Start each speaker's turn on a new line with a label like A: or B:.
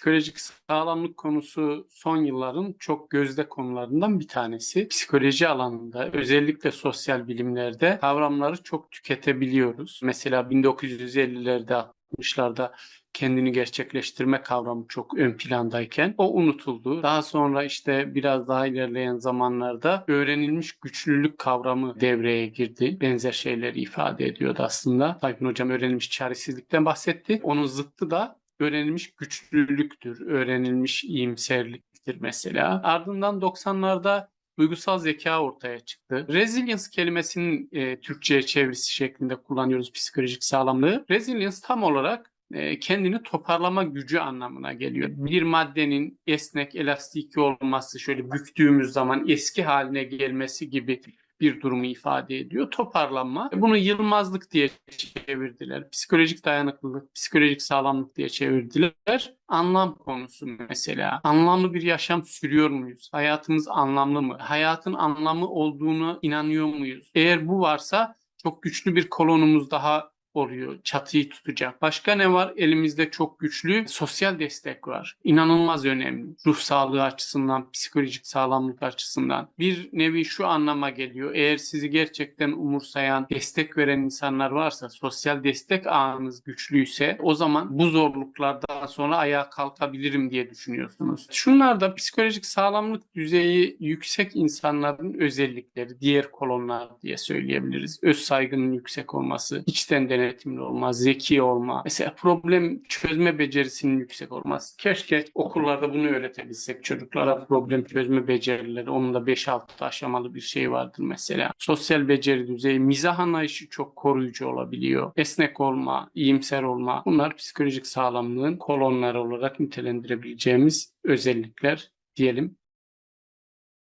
A: Psikolojik sağlamlık konusu son yılların çok gözde konularından bir tanesi. Psikoloji alanında özellikle sosyal bilimlerde kavramları çok tüketebiliyoruz. Mesela 1950'lerde 60'larda kendini gerçekleştirme kavramı çok ön plandayken o unutuldu. Daha sonra işte biraz daha ilerleyen zamanlarda öğrenilmiş güçlülük kavramı devreye girdi. Benzer şeyleri ifade ediyordu aslında. Tayfun Hocam öğrenilmiş çaresizlikten bahsetti. Onun zıttı da öğrenilmiş güçlülüktür, öğrenilmiş iyimserliktir mesela. Ardından 90'larda duygusal zeka ortaya çıktı. Resilience kelimesinin e, Türkçe'ye çevirisi şeklinde kullanıyoruz psikolojik sağlamlığı. Resilience tam olarak e, kendini toparlama gücü anlamına geliyor. Bir maddenin esnek, elastik olması, şöyle büktüğümüz zaman eski haline gelmesi gibi bir durumu ifade ediyor. Toparlanma. Bunu yılmazlık diye çevirdiler. Psikolojik dayanıklılık, psikolojik sağlamlık diye çevirdiler. Anlam konusu mesela. Anlamlı bir yaşam sürüyor muyuz? Hayatımız anlamlı mı? Hayatın anlamı olduğunu inanıyor muyuz? Eğer bu varsa çok güçlü bir kolonumuz daha oluyor. Çatıyı tutacak. Başka ne var? Elimizde çok güçlü sosyal destek var. İnanılmaz önemli. Ruh sağlığı açısından, psikolojik sağlamlık açısından. Bir nevi şu anlama geliyor. Eğer sizi gerçekten umursayan, destek veren insanlar varsa, sosyal destek ağınız güçlüyse o zaman bu zorluklardan sonra ayağa kalkabilirim diye düşünüyorsunuz. Şunlar da psikolojik sağlamlık düzeyi yüksek insanların özellikleri, diğer kolonlar diye söyleyebiliriz. Öz saygının yüksek olması, içten denetimli olma, zeki olma, mesela problem çözme becerisinin yüksek olması. Keşke okullarda bunu öğretebilsek çocuklara problem çözme becerileri. Onun da 5-6 aşamalı bir şey vardır mesela. Sosyal beceri düzeyi, mizah anlayışı çok koruyucu olabiliyor. Esnek olma, iyimser olma. Bunlar psikolojik sağlamlığın kolonları olarak nitelendirebileceğimiz özellikler diyelim.